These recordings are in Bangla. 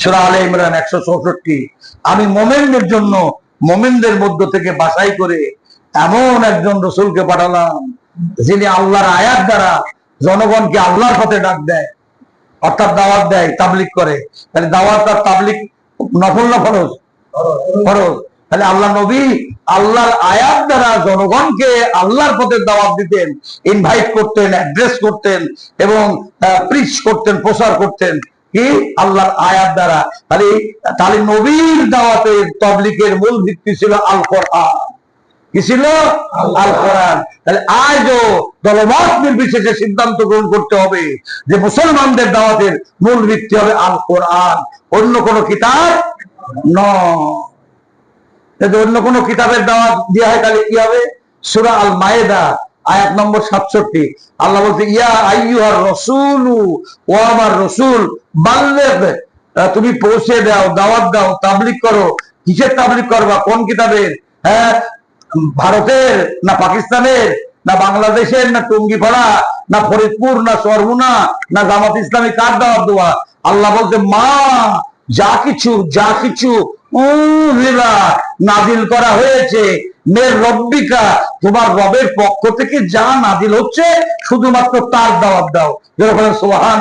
সুরা আলে ইমরান একশো চৌষট্টি। আমি মোমেনদের জন্য, মোমেনদের মধ্য থেকে বাছাই করে এমন একজন রসুলকে পাঠালাম, যিনি আল্লাহর আয়াত দ্বারা জনগণকে আল্লাহর পথে ডাক দেয়, অর্থাৎ দাওয়াত দেয় তাবলিক করে। তাহলে দাওয়াত আর তাবলিক নফল না ফরজ? ফরজ। তাহলে আল্লাহ নবী আল্লাহর আয়াত দ্বারা জনগণকে আল্লাহর পথে দাওয়াত দিতেন ইনভাইট করতেন অ্যাড্রেস করতেন এবং প্রিচ করতেন, প্রচার করতেন। কি আল্লাহর আয়াত দ্বারা। তাহলে তাহলে নবীর দাওয়াতের তবলিকের মূল ভিত্তি ছিল আল কোরআন কি ছিল? আল কোরআন তাহলে আজও দলমত নির্বিশেষে সিদ্ধান্ত গ্রহণ করতে হবে যে মুসলমানদের দাওয়াতের মূল ভিত্তি হবে আল কোরআন অন্য কোন কিতাব নয়। অন্য কোন কিতাবের দাওয়াত দেওয়া হয় তাহলে কি হবে? সুরা আল মায়েদা আয়াত নম্বর সাতষট্টি। আল্লাহ বলছে, ইয়া আইয়ুহার রসুল ও আমার রসুল, বাল্লেগ তুমি পৌঁছে দাও, দাওয়াত দাও তাবলিক করো। কিসের তাবলিক করবা? কোন কিতাবের? হ্যাঁ ভারতের না পাকিস্তানের? না বাংলাদেশের? না টুঙ্গিপাড়া? না ফরিদপুর? না সরমুনা না জামাত ইসলামী কার দাওয়াত দেওয়া? আল্লাহ বলতে মা, যা কিছু যা কিছু নাজিল করা হয়েছে। মের রব্বিকা, তোমার রবের পক্ষ থেকে যা নাজিল হচ্ছে, শুধুমাত্র তার দাওয়াত দাও। যেরকম সোহান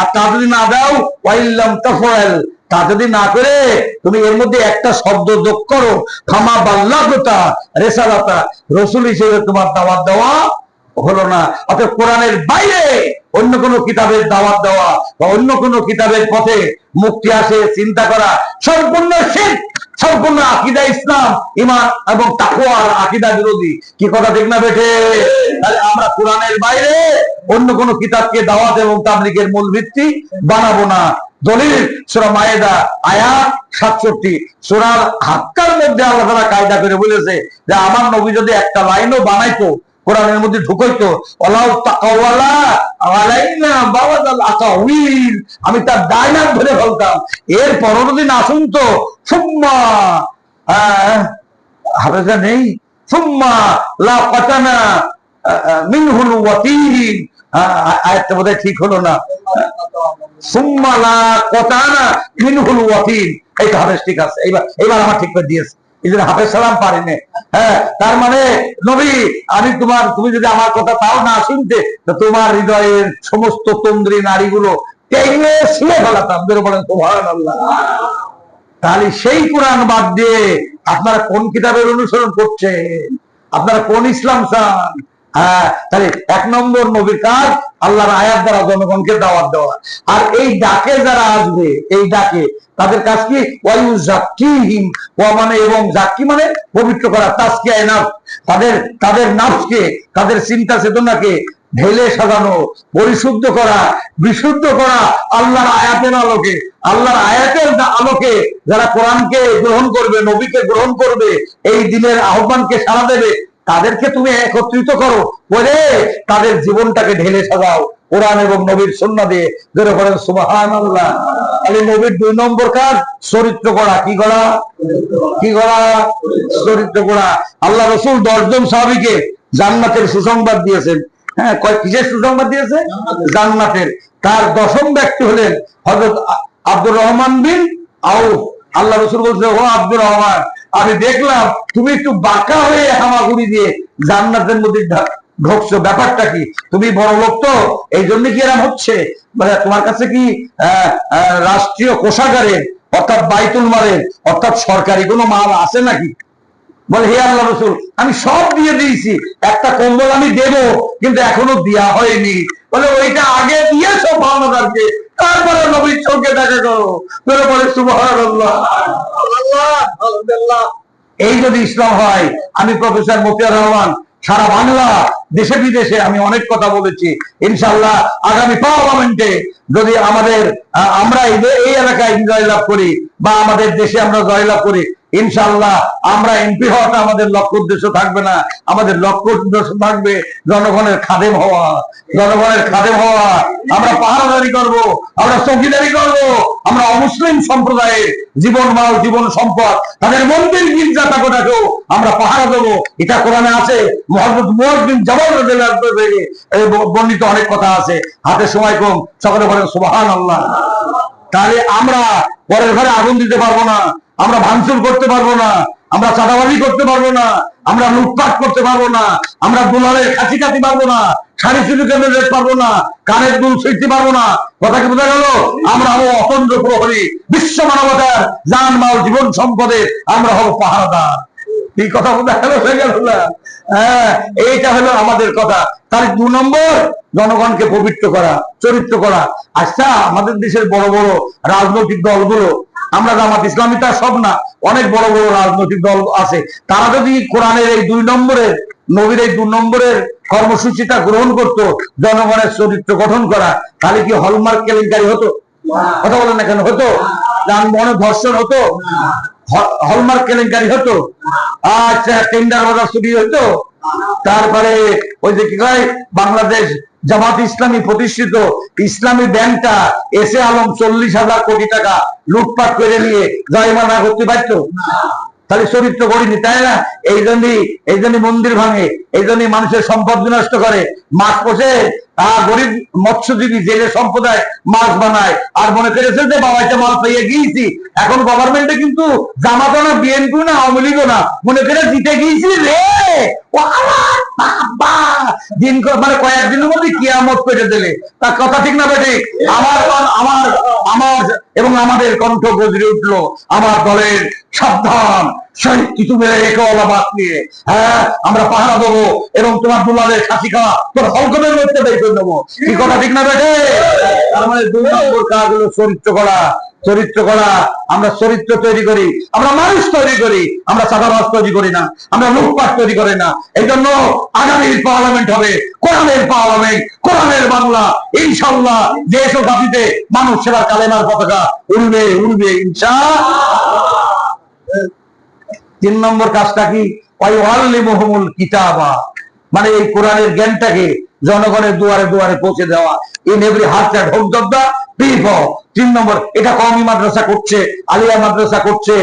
আর তা যদি না দাও, ওয়াইল্লাম তাফাল তা যদি না করে, তুমি এর মধ্যে একটা শব্দ যোগ করো। থামা বাল্লাগতা, রেসালাতা। রসুল হিসেবে তোমার দাওয়াত দেওয়া হলো না। অর্থাৎ কোরআনের বাইরে অন্য কোন কিতাবের দাওয়াত দেওয়া বা অন্য কোন কিতাবের পথে মুক্তি আসে, চিন্তা করা, সম্পূর্ণ শিখ সম্পূর্ণ আকিদা ইসলাম ইমান এবং তাকুয়ার আকিদা বিরোধী। কি কথা ঠিক না বেঠে? তাহলে আমরা কোরআনের বাইরে অন্য কোন কিতাবকে দাওয়াত এবং তাবলিকের মূল ভিত্তি বানাবো না। দলিল, সুরা মায়েদা, আয়াত সাতষট্টি। সুরার হাক্কার মধ্যে আল্লাহ তারা কায়দা করে বলেছে যে, আমার নবী যদি একটা লাইনও বানাইতো কোরআনের মধ্যে ঢুকাইতো অলাউ তাকাওয়ালা আলাইনা আকাউইল আমি তার ডায়নাক ধরে ফেলতাম এর পরও যদি না শুনতো, সুম্মা নেই, সুম্মা লা কাতানা মিনহুল ওয়াতিন আয়াতটা বোধহয় ঠিক হলো না। সুম্মা লা কাতানা মিনহুল ওয়াতিন এই তো হাফেজ ঠিক আছে। এইবার এইবার আমার ঠিক করে দিয়েছে। এই হাতে সালাম পারেনি। হ্যাঁ তার মানে নবী, আমি তোমার, তুমি যদি আমার কথা তাও না শুনতে তোমার হৃদয়ের সমস্ত তন্দ্রী নারীগুলো তাহলে সেই কোরআন বাদ দিয়ে আপনারা কোন কিতাবের অনুসরণ করছেন? আপনারা কোন ইসলাম চান? হ্যাঁ তাহলে এক নম্বর নবীর কাজ আল্লাহর আয়াত দ্বারা জনগণকে দাওয়াত দেওয়া। আর এই ডাকে যারা আসবে, এই ডাকে, তাদের কাজ কি? মানে এবং জাকি মানে পবিত্র করা তাসকিয়া নাফ তাদের তাদের নাফকে তাদের চিন্তা চেতনাকে ঢেলে সাজানো, পরিশুদ্ধ করা, বিশুদ্ধ করা আল্লাহর আয়াতের আলোকে, আল্লাহর আয়াতের আলোকে যারা কোরআনকে গ্রহণ করবে, নবীকে গ্রহণ করবে, এই দিনের আহ্বানকে সাড়া দেবে তাদেরকে তুমি একত্রিত করো। বলে তাদের জীবনটাকে ঢেলে সাজাও। কোরআন এবং নবীর সন্না দিয়ে ধরে করেন সুবাহান আল্লাহ তাহলে নবীর দুই নম্বর কাজ, চরিত্র করা কি করা কি করা চরিত্র করা আল্লাহ রসুল দশজন সাহাবিকে জান্নাতের সুসংবাদ দিয়েছেন। হ্যাঁ কিসের সুসংবাদ দিয়েছে? জান্নাতের। তার দশম ব্যক্তি হলেন হজরত আব্দুর রহমান বিন আউ আল্লাহ রসুল বলছে, ও আব্দুর রহমান আমি দেখলাম তুমি একটু বাঁকা হয়ে হামাগুড়ি দিয়ে জান্নাতের মধ্যে ঢুকছো ব্যাপারটা কি? তুমি বড় লোক তো, এই জন্য কি এরকম হচ্ছে? মানে তোমার কাছে কি রাষ্ট্রীয় কোষাগারে অর্থাৎ বাইতুল মালের, অর্থাৎ সরকারি কোনো মাল আছে নাকি? বলে হে আল্লাহ রসুল আমি সব দিয়ে দিয়েছি। একটা কম্বল আমি দেব কিন্তু এখনও দেওয়া হয়নি। বলে ওইটা আগে দিয়েছ ভাবনাদারকে তারপরে নবীর চোখে দেখা করো। তোরে বলে সুবহানাল্লাহ। এই যদি ইসলাম হয় আমি প্রফেসর মতিয়ার রহমান সারা বাংলা দেশে বিদেশে আমি অনেক কথা বলেছি। ইনশাল্লাহ আগামী পার্লামেন্টে যদি আমাদের আমরা এই এলাকায় জয়লাভ করি বা আমাদের দেশে আমরা জয়লাভ করি ইনশাল্লাহ আমরা এমপি হওয়াটা আমাদের লক্ষ্য উদ্দেশ্য থাকবে না। আমাদের লক্ষ্য উদ্দেশ্য থাকবে জনগণের খাদেম হওয়া। জনগণের খাদেম হওয়া। আমরা পাহারাদারি করব, আমরা চৌকিদারি করব, আমরা অমুসলিম সম্প্রদায়ের জীবন মাল, জীবন সম্পদ, তাদের মন্দির গির্জা থাকোটাকেও আমরা পাহারা দেবো। এটা কোরআনে আছে মোহাম্মদ এই ব- বর্ণিত অনেক কথা আছে। হাতে সময় কম, সকলে বলেন সোহান সুবহানাল্লাহ। তাহলে আমরা পরের ঘরে আগুন দিতে পারব না। আমরা ভাঙচুর করতে পারব না, আমরা চাঁদাবাজি করতে পারব না, আমরা লুটপাট করতে পারব না, আমরা দুলারের কাছি কাটি পারব না শাড়ি কেন্দ্রে যেতে পারব না, কানের দুল ছিঁড়তে পারব না। কথা কি বোঝা গেল? আমরা হব অতন্ত্র প্রহরী, বিশ্ব মানবতার জান মাল জীবন সম্পদে আমরা হব পাহারাদার। এই কথা বোঝা গেল? হয়ে গেল না? হ্যাঁ এইটা হলো আমাদের কথা। তাহলে দু নম্বর, জনগণকে পবিত্র করা, চরিত্র করা। আচ্ছা আমাদের দেশের বড় বড় রাজনৈতিক দলগুলো আমরা জামাত ইসলামী তার সব না অনেক বড় বড় রাজনৈতিক দল আছে। তারা যদি কোরআনের এই দুই নম্বরের নবীর এই দুই নম্বরের কর্মসূচিটা গ্রহণ করত জনগণের চরিত্র গঠন করা তাহলে কি হলমার্ক কেলেঙ্কারি হতো? কথা বলেন না কেন? হতো? যানবাহনে ধর্ষণ হতো? হলমার্ক কেলেঙ্কারি হতো? আচ্ছা টেন্ডার বাজার চুরি হতো তারপরে ওই যে কি কয়? বাংলাদেশ জামাত ইসলামী প্রতিষ্ঠিত ইসলামী ব্যাংকটা এসে আলম চল্লিশ হাজার কোটি টাকা লুটপাট করে নিয়ে জয়মানা করতে পারতো? তাহলে চরিত্র করিনি তাই না? এই জন্যই, এই জন্য মন্দির ভাঙে, এই জন্যই মানুষের সম্পদ বিনষ্ট করে। মাছ পোষে আহ গরিব মৎস্যজীবী জেলে সম্প্রদায় মাছ বানায়, আর মনে করেছে যে, বাবা একটা মাল পেয়ে গিয়েছি। এখন গভর্নমেন্টে কিন্তু জামাতো না বিএনপি না, আওয়ামী লীগও না। মনে করে জিতে গিয়েছি রে! দিন মানে কয়েকদিনের মধ্যে কিয়ামত পেটে দিলে। কথা ঠিক না আমার আমার আমার এবং আমাদের কণ্ঠ গজরে উঠল। আমার দলের সাবধান। নিয়ে? হ্যাঁ আমরা পাহারা দেবো এবং তোমার দুলালের খাসি খাওয়া, তোর হলকমের মধ্যে বের করে দেবো। কি কথা ঠিক না বেটে তার মানে কাজ হলো চরিত্র করা। চরিত্র করা, আমরা চরিত্র তৈরি করি, আমরা মানুষ তৈরি করি, আমরা চাঁদাবাজ তৈরি করি না, আমরা লুটপাট তৈরি করি না। এই জন্য আগামীর পার্লামেন্ট হবে, কোরআনের পার্লামেন্ট, কোরআনের বাংলা ইনশাল্লাহ দেশ ও জাতিতে মানুষ সেবার কালেমার পতাকা উড়বে উড়বে ইনশা তিন নম্বর কাজটা কি? ওয়াইওয়াল্লিমুহুমুল কিতাবা। মানে এই কোরআনের জ্ঞানটাকে জনগণের দুয়ারে দুয়ারে পৌঁছে দেওয়া। In every heart and home তিন নম্বর, এটা কমি মাদ্রাসা করছে, আলিয়া মাদ্রাসা করছে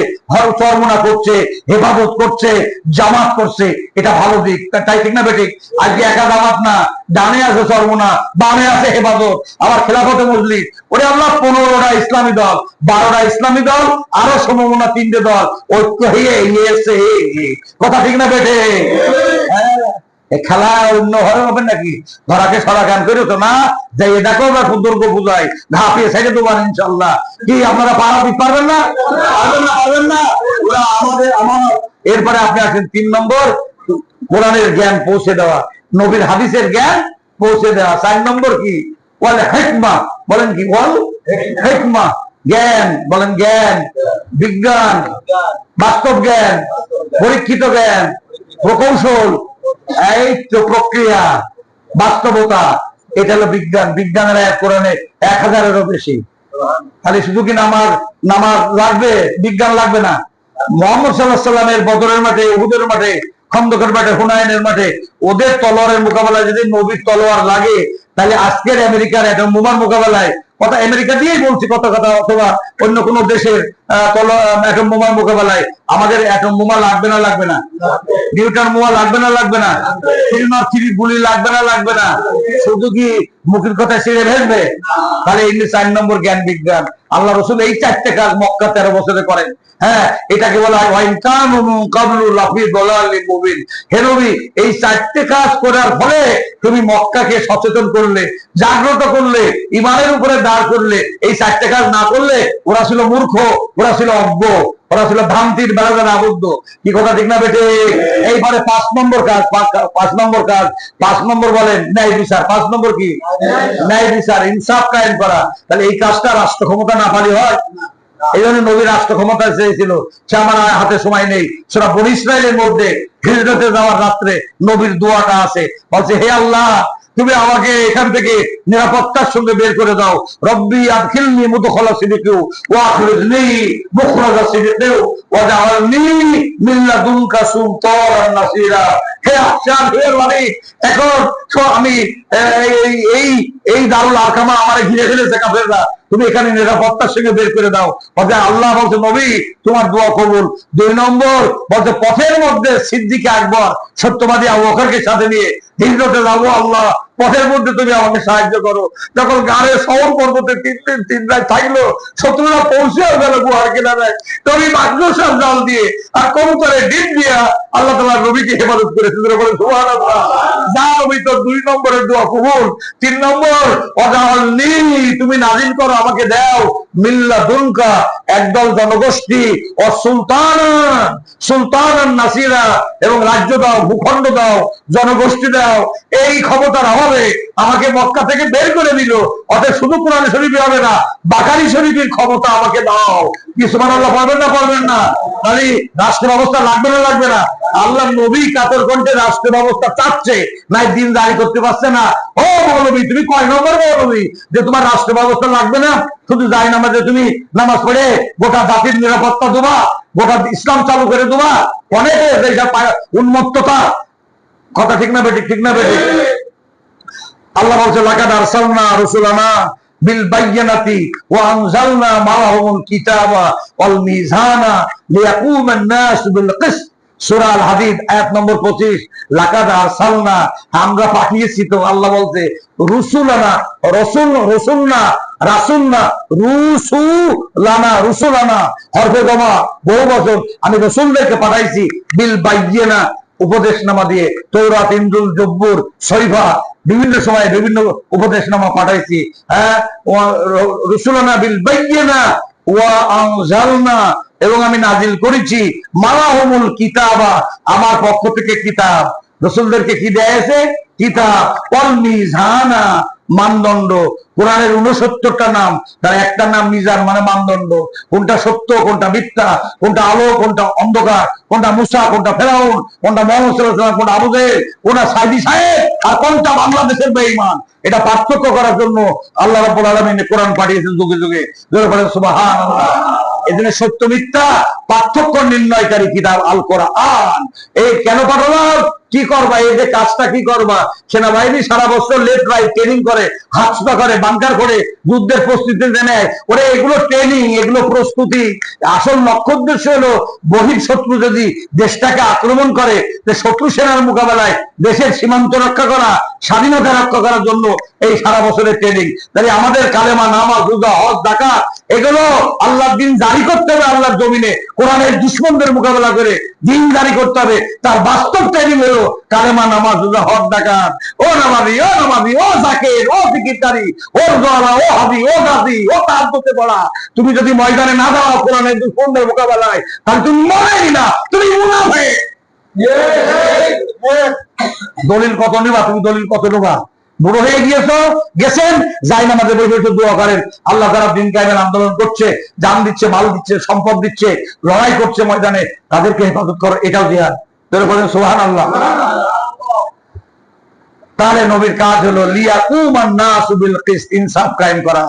করছে, হেফাজত করছে, জামাত করছে। এটা ভালো দিক। তাই ঠিক না বেঠিক আজকে একা জামাত না, ডানে আছে চরমনা, বামে আছে হেফাজত। আবার খেলাফতে মজলিস। ওরে আল্লাহ, পনেরোটা ইসলামী দল, বারোটা ইসলামী দল, আরও সমমনা তিনটে দল। ঐক্য হয়ে। কথা ঠিক না বেঠে খেলা অন্য ঘরে হবে নাকি? ধরাকে সরা গান করে তো না? যে এটা করবে দুর্গ পূজায় ঘাপিয়ে সাইডে দেবেন ইনশাল্লাহ কি, আপনারা পারা দিতে পারবেন না? পারবেন না পারবেন না। ওরা আমাদের, আমার, এরপরে আপনি আসেন তিন নম্বর। কোরআনের জ্ঞান পৌঁছে দেওয়া, নবীর হাদিসের জ্ঞান পৌঁছে দেওয়া। চার নম্বর কি? বলে হেকমা। বলেন কি বল হেকমা। জ্ঞান, বলেন জ্ঞান। বিজ্ঞান, বাস্তব জ্ঞান, পরীক্ষিত জ্ঞান, প্রকৌশল এই তো প্রক্রিয়া, বাস্তবতা, এটা হলো বিজ্ঞান। বিজ্ঞানের এক কোরআনে এক হাজারেরও বেশি। খালি শুধু কি নামাজ নামাজ লাগবে? বিজ্ঞান লাগবে না। মোহাম্মদ সাল্লাহ সাল্লামের বদরের মাঠে, উহুদের মাঠে, খন্দকের মাঠে হুনায়নের মাঠে, ওদের তলোয়ারের মোকাবেলায় যদি নবীর তলোয়ার লাগে, তাহলে আজকের আমেরিকার একটা বোমার মোকাবেলায় কথা আমেরিকা দিয়েই বলছি কত কথা, অথবা অন্য কোন দেশের অ্যাটম বোমার মোকাবেলায়। আমাদের অ্যাটম বোমা লাগবে না লাগবে না। নিউটন বোমা লাগবে না লাগবে না। থ্রি গুলি লাগবে না লাগবে না। শুধু কি মুখের কথা ছেড়ে ভেসবে তাহলে এমনি চার নম্বর জ্ঞান বিজ্ঞান। আল্লাহ রসুল এই চারটে কাজ মক্কা তেরো বছরে করেন। হ্যাঁ এটাকে বলা হয় হে এই চারটে কাজ করার ফলে তুমি মক্কাকে সচেতন করলে, জাগ্রত করলে ইমানের উপরে দাঁড় করলে, এই চারটে কাজ না করলে ওরা ছিল মূর্খ, ওরা ছিল অজ্ঞ, ওরা ছিল ভ্রান্তির আবদ্ধ। কি কথা ঠিক না বেটে এইবারে পাঁচ নম্বর কাজ, পাঁচ- পাঁচ নম্বর কাজ। পাঁচ নম্বর বলেন, ন্যায় বিচার। পাঁচ নম্বর কি? ন্যায় বিচার, ইনসাফ কায়েম করা। তাহলে এই কাজটা রাষ্ট্র ক্ষমতা না পারি হয়? এই জন্য নবী রাষ্ট্র ক্ষমতা চেয়েছিল সে আমার হাতে সময় নেই। সেটা বন ইসরায়েলের মধ্যে হিজরতে যাওয়ার রাত্রে নবীর দোয়াটা আছে। বলছে, হে আল্লাহ, তুমি আমাকে এখান থেকে নিরাপত্তার সঙ্গে বের করে দাও। রব্বি আদখিলনি মুদখলা সিদিকিউ ওয়া আখরিজনি মুখরাজা সিদিকিউ ওয়া জাআলনি মিন লাদুনকা সুলতানান নাসিরা। করে পথের মধ্যে সিদ্দিকে আকবর, সত্যবাদী আবু সাথে নিয়ে হিজরতে যাব। আল্লাহ, পথের মধ্যে তুমি আমাকে সাহায্য করো। যখন গাড়ে শহর পর্বতে তিন দিন তিন রাত থাকল, শত্রুরা পৌঁছে গেল গুহার কিনারে তুমি মাদ্রাসার জাল দিয়ে আর কবুতরে ডিম দিয়া আল্লাহ তালা রবিকে হেফাজত করেছে তোর দুই নম্বরের দোয়া কবুল, তিন নম্বর তুমি নাজিল করো, আমাকে দাও। মিল্লা দুনকা একদল জনগোষ্ঠী, ও সুলতান সুলতান নাসিরা, এবং রাজ্য দাও, ভূখণ্ড দাও, জনগোষ্ঠী দাও। এই ক্ষমতার অভাবে আমাকে মক্কা থেকে বের করে দিল। অতএব শুধু কোরআন শরীফে হবে না, বাকারি শরীফের ক্ষমতা আমাকে দাও। কি সুমান আল্লাহ পারবেন না পারবেন না? তাহলে রাষ্ট্র ব্যবস্থা লাগবে না লাগবে না? আল্লাহ নবী কাতর কণ্ঠে রাষ্ট্র ব্যবস্থা চাচ্ছে, নাই দিন জারি করতে পারছে না। ও মৌলবী, তুমি কয় নম্বর মৌলবী? যে তোমার রাষ্ট্র ব্যবস্থা লাগবে না? শুধু যাই নামাজে তুমি নামাজ পড়ে গোটা জাতির নিরাপত্তা দেবা, গোটা ইসলাম চালু করে দেবা। অনেকে উন্মত্ততা। কথা ঠিক না, বেঠিক, ঠিক না, বেঠিক? আল্লাহ বলছে, লাকাদ আরসালনা রাসূলানা বিল বাইয়িনাতি ওয়া আনজালনা মাআহুমুল কিতাবা ওয়াল মিজানা লিয়াকুমান নাস বিল কিসত। সূরা আল হাদিদ, আয়াত নম্বর 25 লাকাদ আরসালনা আমরা পাঠিয়েছি তো, আল্লাহ বলছে, রুসুলানা, রাসূল, রাসূলনা রাসূলনা, রুসুলানা রুসুলানা। হরফে গমা বহু বছর আমি রাসূলদেরকে পাঠাইছি, বিল বাইয়িনা উপদেশনামা দিয়ে তৌরাত ইন্দুল জব্বুর শরীফা বিভিন্ন সময় বিভিন্ন উপদেশনামা পাঠাইছি। হ্যাঁ? রসুলানা বিল বাইয়িনা এবং আমি নাজিল করেছি, মালাহমুল কিতাবা, আমার পক্ষ থেকে কিতাব। রসুলদেরকে কি দিয়েছে কিতাব। অল মানদণ্ড। কোরআনের উনসত্তরটা নাম, তার একটা নাম মিজান মানে মানদণ্ড। কোনটা সত্য, কোনটা মিথ্যা, কোনটা আলো কোনটা অন্ধকার, কোনটা মুসা, কোনটা ফেরাউন, কোনটা মোহাম্মদ কোনটা আবু জেহেল, কোনটা সাইদি সাহেব, আর কোনটা বাংলাদেশের বেঈমান। এটা পার্থক্য করার জন্য আল্লাহ রাব্বুল আলামিন কোরআন পাঠিয়েছেন যুগে যুগে। জোরে বলেন সত্য মিথ্যা, পার্থক্য নির্ণয়কারী কিতাব আল কোরআন। এই কেন পাঠালাম? কি করবা? এই যে কাজটা কি করবা? সেনাবাহিনী সারা বছর লেফট রাইট ট্রেনিং করে হাতসুতা করে বাংকার করে, যুদ্ধের প্রস্তুতি নেয় ওরে, এগুলো ট্রেনিং এগুলো প্রস্তুতি। আসল লক্ষ্য উদ্দেশ্য হলো, বহির শত্রু যদি দেশটাকে আক্রমণ করে, যে শত্রু সেনার মোকাবেলায় দেশের সীমান্ত রক্ষা করা, স্বাধীনতা রক্ষা করার জন্য এই সারা বছরের ট্রেনিং তাই আমাদের কালেমা নামা রোজা, হজ ডাকাত এগুলো আল্লাহর দিন জারি করতে হবে আল্লাহর জমিনে। কোরআনের দুশ্মনদের মোকাবেলা করে দিন জারি করতে হবে। তার বাস্তব ট্রেনিং হলো কালেমা নামাজ রোজা হজ ডাকাত। ও নামাজি ও নামাজি, ও জাকের, ও জিকিরদারি ও জোয়ালা ও হাজি ও গাজি, ও তাহাজ্জুদে পড়া। তুমি যদি ময়দানে না দাও কোরআনের দুশ্মনদের মোকাবেলায়, তাহলে তুমি মরেই না, তুমি মুনাফে দলিল কত নেবা? তুমি দলিল কত নেবা? বুড়ো হয়ে গিয়েছো, গেছেন যাই নামাজে বসে বসে দোয়া করেন। আল্লাহ তারা দিন কায়েমের আন্দোলন করছে, জান দিচ্ছে, মাল দিচ্ছে, সম্পদ দিচ্ছে, লড়াই করছে ময়দানে, তাদেরকে হেফাজত করো, এটাও জিহাদ। তোরা বলেন সোহান আল্লাহ তাহলে নবীর কাজ হলো করা।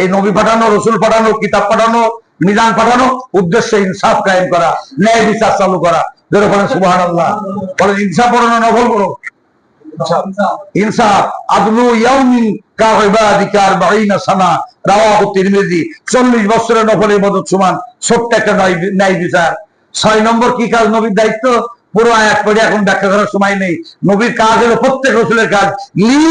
এই নবী পাঠানো, রসুল পাঠানো, কিতাব পাঠানো পাঠানো ইনসাফ করা, ন্যায় বিচার চালু করা। যেটা বলেন সুবহান আল্লাহ বলেন ইনসাফ পড়ানো নফল করো ইনসাফ। আদলু ইয়াউমিন কা ইবাদিকা 40 সানা রাওয়াহু তিরমিজি। 40 বছরের নফলের মদত সমান ছোট্ট একটা ন্যায় বিচার। ছয় নম্বর কি কাজ নবীর দায়িত্ব? পুরো আয়াত পড়ে এখন ব্যাখ্যা করার সময় নেই। নবীর কাজ হলো প্রত্যেক রসুলের কাজ। লি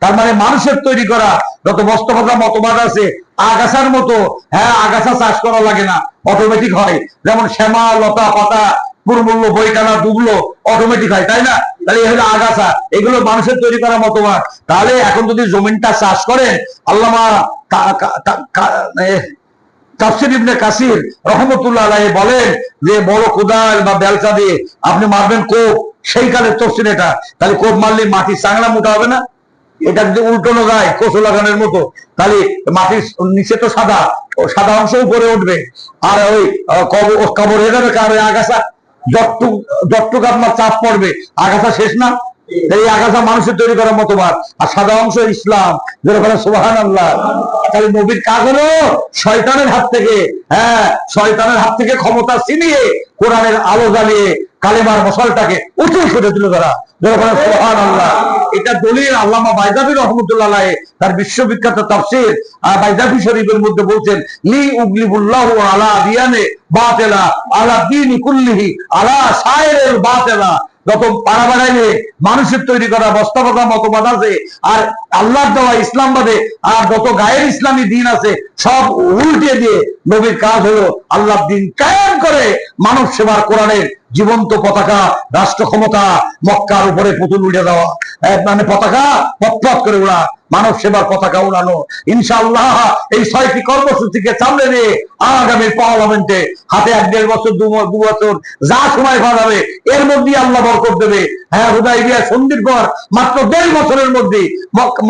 তার মানে মানুষের তৈরি করা। যত বস্তবতা মতবাদ আছে, আগাছার মতো। হ্যাঁ আগাছা চাষ করা লাগে না। অটোমেটিক হয়। যেমন শ্যামা, লতা, পাতা পুরমূল্য বইটানা ডুবলো অটোমেটিক হয়, তাই না? তাহলে এই হলো আগাছা। এগুলো মানুষের তৈরি করা মতবাদ। তাহলে এখন যদি জমিনটা চাষ করেন, আল্লামা তাফসির ইবনে কাসির রহমতুল্লাহ বলেন যে, বড় কোদাল বা বেলচা দিয়ে আপনি মারবেন কোপ, সেই কালের তফসির এটা। তাহলে কোপ মারলে মাটি চাংলা মোটা হবে না? এটা যদি কচু লাগানোর মতো, তাহলে মাটির নিচে তো সাদা সাদা অংশ উপরে উঠবে। আর ওই কবর হয়ে যাবে কার আগাছা, যতটুক যতটুক আপনার চাপ পড়বে, আগাছা শেষ না? এই আগাছা মানুষের তৈরি করার মতবাদ আর সাদা অংশ ইসলাম। যেরকম সোহান আল্লাহ তাহলে নবীর কাজ হলো শয়তানের হাত থেকে হ্যাঁ শয়তানের হাত থেকে ক্ষমতা ছিনিয়ে কোরআনের আলো জ্বালিয়ে কালেমার মশালটাকে উঁচু করে দিল তারা যেরকম সোহান আল্লাহ এটা দলিল আল্লামা রহমতুল্লাহ তার বিশ্ববিখ্যাত তাফসীর। শরীফের মধ্যে বলছেন উগলিবুল্লাহ আলা দিয়ানে বাতেলা, আলা দিন কুল্লিহি, আলা সায়ের বাতেলা যত পাড়া বাড়াইলে মানুষের তৈরি করা বস্তাবতা মতবাদ আছে, আর আল্লাহ দেওয়া ইসলামবাদে আর যত গায়ের ইসলামী দিন আছে, সব উল্টে দিয়ে নবীর কাজ হলো আল্লাহ দিন কায়েম করে মানব সেবার কোরআনের জীবন্ত পতাকা রাষ্ট্র ক্ষমতা মক্কার উপরে পুতুল উঠে দেওয়া। মানে পতাকা পথ করে উড়া মানব সেবার পতাকা উড়ানো। ইনশাআল্লাহ এই ছয়টি কর্মসূচিকে সামনে নিয়ে আগামী পার্লামেন্টে হাতে এক দেড় বছর, দু বছর যা সময় পাওয়া এর মধ্যেই আল্লাহ বরকত দেবে। হ্যাঁ হুদাই বিয়া সন্ধির পর মাত্র দেড় বছরের মধ্যে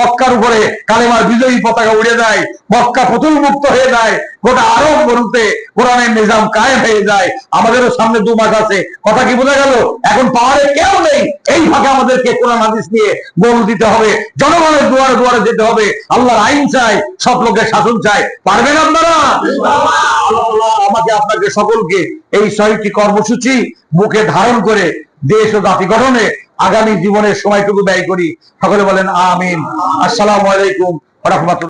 মক্কার উপরে কালেমার বিজয়ী পতাকা উড়ে যায়, মক্কা পুতুল মুক্ত হয়ে যায়, গোটা আরব বলতে কোরআনের নিজাম কায়েম হয়ে যায়। আমাদেরও সামনে দু মাস আছে। কথা কি বোঝা গেল? এখন পাহাড়ে কেউ নেই। এই ফাঁকে আমাদেরকে কোরআন হাদিস নিয়ে গোল দিতে হবে। জনগণের দুয়ারে দুয়ারে যেতে হবে। আল্লাহর আইন চাই সব লোকের শাসন চাই পারবেন আপনারা? আমাকে আপনাকে সকলকে এই ছয়টি কর্মসূচি মুখে ধারণ করে দেশ ও জাতি গঠনে আগামী জীবনের সময়টুকু ব্যয় করি। সকলে বলেন, আমিন। আসসালাম আলাইকুম রহমতুল্লাহ।